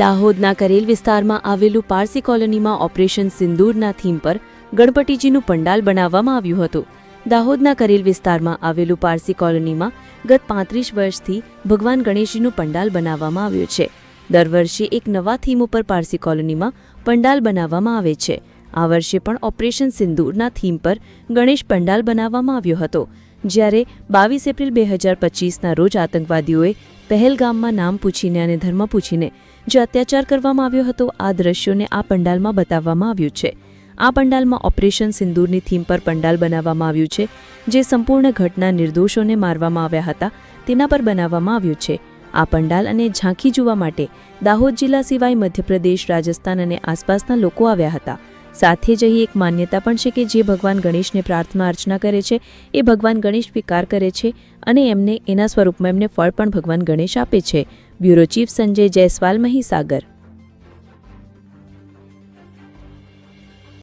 દાહોદના કરેલ વિસ્તારમાં આવેલું પારસી કોલોનીમાં ઓપરેશન સિંદૂરના થીમ પર ગણપતિજીનું પંડાલ બનાવવામાં આવ્યું હતું. દાહોદના કરેલ વિસ્તારમાં આવેલું પારસી કોલોનીમાં ગત પાંત્રીસ વર્ષથી ભગવાન ગણેશજીનું પંડાલ બનાવવામાં આવ્યું છે. દર વર્ષે એક નવા થીમ ઉપર પારસી કોલોનીમાં પંડાલ બનાવવામાં આવે છે. આ વર્ષે પણ ઓપરેશન સિંદૂરના થીમ પર ગણેશ પંડાલ બનાવવામાં આવ્યો હતો. જ્યારે બાવીસ એપ્રિલ બે હજાર પચીસના રોજ આતંકવાદીઓએ પહેલગામમાં નામ પૂછીને અને ધર્મ પૂછીને જે અત્યાચાર કરવામાં આવ્યો હતો, આ દ્રશ્યોને આ પંડાલમાં બતાવવામાં આવ્યું છે. આ પંડાલમાં ઓપરેશન સિંદૂરની થીમ પર પંડાલ બનાવવામાં આવ્યું છે, જે સંપૂર્ણ ઘટના નિર્દોષોને મારવામાં આવ્યા હતા, તેના પર બનાવવામાં આવ્યું છે. આ પંડાલ અને ઝાંખી જોવા માટે દાહોદ જિલ્લા સિવાય મધ્યપ્રદેશ, રાજસ્થાન અને આસપાસના લોકો આવ્યા હતા. સાથે જ અહીં એક માન્યતા પણ છે કે જે ભગવાન ગણેશને પ્રાર્થના અર્ચના કરે છે, એ ભગવાન ગણેશ સ્વીકાર કરે છે અને એમને એના સ્વરૂપમાં એમને ફળ પણ ભગવાન ગણેશ આપે છે. Bureau chief Sanjay Jaiswal, Mahisagar.